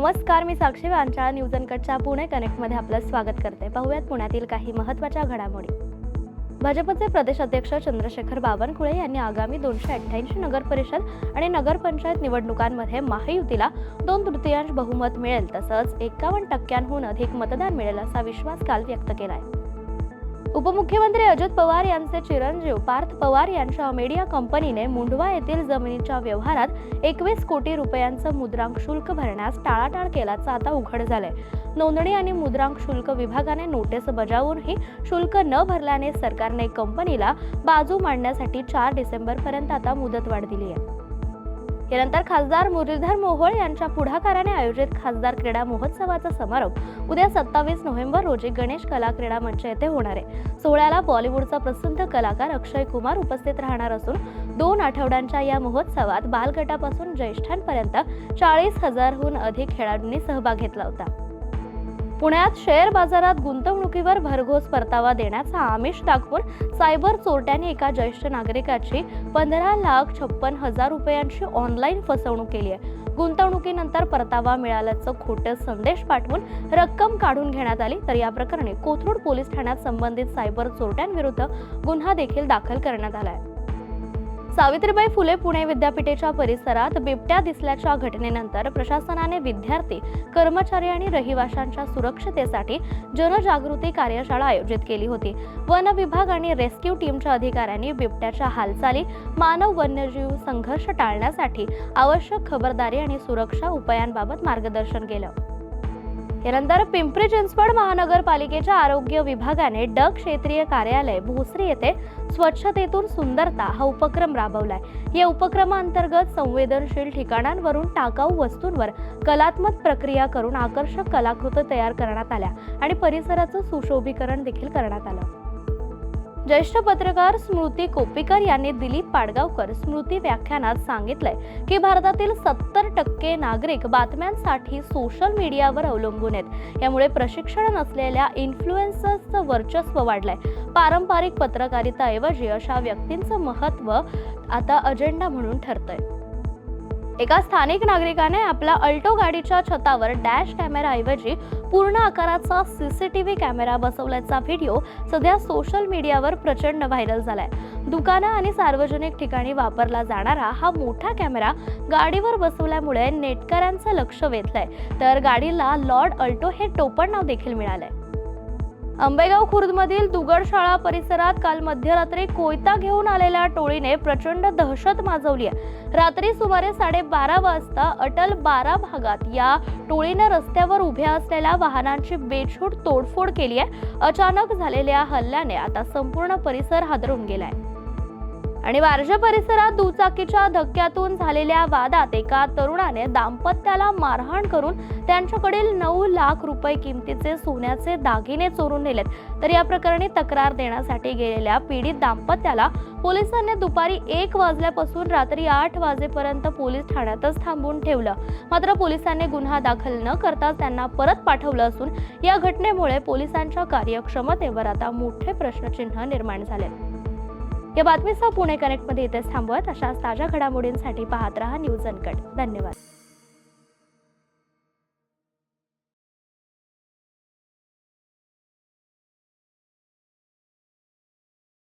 नमस्कार मी साक्षी वांचाळ. न्यूज अनकटच्या पुणे कनेक्टमध्ये आपलं स्वागत करते. पाहूयात पुण्यातील काही महत्त्वाच्या घडामोडी. भाजपचे प्रदेश अध्यक्ष चंद्रशेखर बावनकुळे यांनी आगामी दोनशे अठ्ठ्याऐंशी नगरपरिषद आणि नगरपंचायत निवडणुकांमध्ये महायुतीला दोन तृतीयांश बहुमत मिळेल. तसंच एकावन्न टक्क्यांहून अधिक मतदान मिळेल असा विश्वास काल व्यक्त केला आहे उपमुख्यमंत्री अजित पवार यांचे चिरंजीव पार्थ पवार यांच्या अमेडिया कंपनीने मुंढवा येथील जमिनीच्या व्यवहारात एकवीस कोटी रुपयांचं मुद्रांक शुल्क भरण्यास टाळाटाळ केल्याचं आता उघड झालंय. नोंदणी आणि मुद्रांक शुल्क विभागाने नोटीस बजावूनही शुल्क न भरल्याने सरकारने कंपनीला बाजू मांडण्यासाठी चार डिसेंबर पर्यंत आता मुदतवाढ दिली आहे. यानंतर खासदार मुरलीधर मोहोळ यांच्या पुढाकाराने आयोजित खासदार क्रीडा महोत्सवाचा समारोप उद्या सत्तावीस नोव्हेंबर रोजी गणेश कला क्रीडा मंच येथे होणार आहे. सोहळ्याला बॉलिवूडचा प्रसिद्ध कलाकार अक्षय कुमार उपस्थित राहणार असून दोन आठवड्यांच्या या महोत्सवात बालगटापासून ज्येष्ठांपर्यंत चाळीस हजारहून अधिक खेळाडूंनी सहभाग घेतला होता. पुण्यात शेअर बाजारात गुंतवणुकीवर भरघोस परतावा देण्याचा आमिष दाखवून सायबर चोरट्यांनी एका ज्येष्ठ नागरिकाची पंधरा लाख छप्पन हजार रुपयांची ऑनलाईन फसवणूक केली आहे. गुंतवणुकीनंतर परतावा मिळाल्याचं खोटं संदेश पाठवून रक्कम काढून घेण्यात आली. तर या प्रकरणी कोथरूड पोलीस ठाण्यात संबंधित सायबर चोरट्यांविरुद्ध गुन्हा देखील दाखल करण्यात आला आहे. सावित्रीबाई फुले पुणे विद्यापीठाच्या परिसरात बिबट्या दिसल्याच्या घटनेनंतर प्रशासनाने विद्यार्थी कर्मचारी आणि रहिवाशांच्या सुरक्षतेसाठी जनजागृती कार्यशाळा आयोजित केली होती. वन विभाग आणि रेस्क्यू टीमच्या अधिकाऱ्यांनी बिबट्याच्या हालचाली मानव वन्यजीव संघर्ष टाळण्यासाठी आवश्यक खबरदारी आणि सुरक्षा उपायांबाबत मार्गदर्शन केलं. यानंतर पिंपरी चिंचवड महानगरपालिकेच्या आरोग्य विभागाने ड क्षेत्रीय कार्यालय भोसरी येथे स्वच्छतेतून सुंदरता हा उपक्रम राबवलाय. या उपक्रमाअंतर्गत संवेदनशील ठिकाणांवरून टाकाऊ वस्तूंवर कलात्मक प्रक्रिया करून आकर्षक कलाकृती तयार करण्यात आल्या आणि परिसराचं सुशोभीकरण देखील करण्यात आलं. ज्येष्ठ पत्रकार स्मृती कोपेकर यांनी दिलीप पाडगावकर स्मृती व्याख्यानात सांगितलंय की भारतातील सत्तर टक्के नागरिक बातम्यांसाठी सोशल मीडियावर अवलंबून आहेत. यामुळे प्रशिक्षण नसलेल्या इन्फ्लुएन्सर्सचं वर्चस्व वाढलंय. पारंपरिक पत्रकारिताऐवजी अशा व्यक्तींचं महत्त्व आता अजेंडा म्हणून ठरतंय. एका स्थानिक नागरिकाने आपल्या अल्टो गाडीच्या छतावर डॅश कॅमेराऐवजी पूर्ण आकाराचा सीसीटीव्ही कॅमेरा बसवल्याचा व्हिडिओ सध्या सोशल मीडियावर प्रचंड व्हायरल झालाय. दुकानं आणि सार्वजनिक ठिकाणी वापरला जाणारा हा मोठा कॅमेरा गाडीवर बसवल्यामुळे नेटकऱ्यांचं लक्ष वेधलंय. तर गाडीला लॉर्ड अल्टो हे टोपण नाव देखील मिळालंय. आंबेगाव खुर्दमधील दुगडशाळा परिसरात काल मध्यरात्री कोयता घेऊन आलेल्या टोळीने प्रचंड दहशत माजवली आहे. रात्री सुमारे साडेबारा वाजता अटल बारा भागात या टोळीने रस्त्यावर उभ्या असलेल्या वाहनांची बेछूट तोडफोड केली आहे. अचानक झालेल्या हल्ल्याने आता संपूर्ण परिसर हादरून गेलाय. आणि वारजे परिसरात दुचाकीच्या धक्क्यातून झालेल्या वादात एका तरुणाने दाम्पत्याला मारहाण करून त्यांच्याकडील नऊ लाख रुपये किमतीचे सोन्याचे दागिने चोरून नेलेत. तर या प्रकरणी तक्रार देण्यासाठी गेलेल्या पीडित दाम्पत्याला पोलिसांनी दुपारी एक वाजल्यापासून रात्री आठ वाजेपर्यंत पोलीस ठाण्यातच थांबून ठेवलं. मात्र पोलिसांनी गुन्हा दाखल न करता त्यांना परत पाठवलं असून या घटनेमुळे पोलिसांच्या कार्यक्षमतेवर आता मोठे प्रश्नचिन्ह निर्माण झाले. या बातमीसह पुणे कनेक्टमध्ये इथेच थांबवत. अशाच ताज्या घडामोडींसाठी पाहत रहा न्यूज अनकट. धन्यवाद.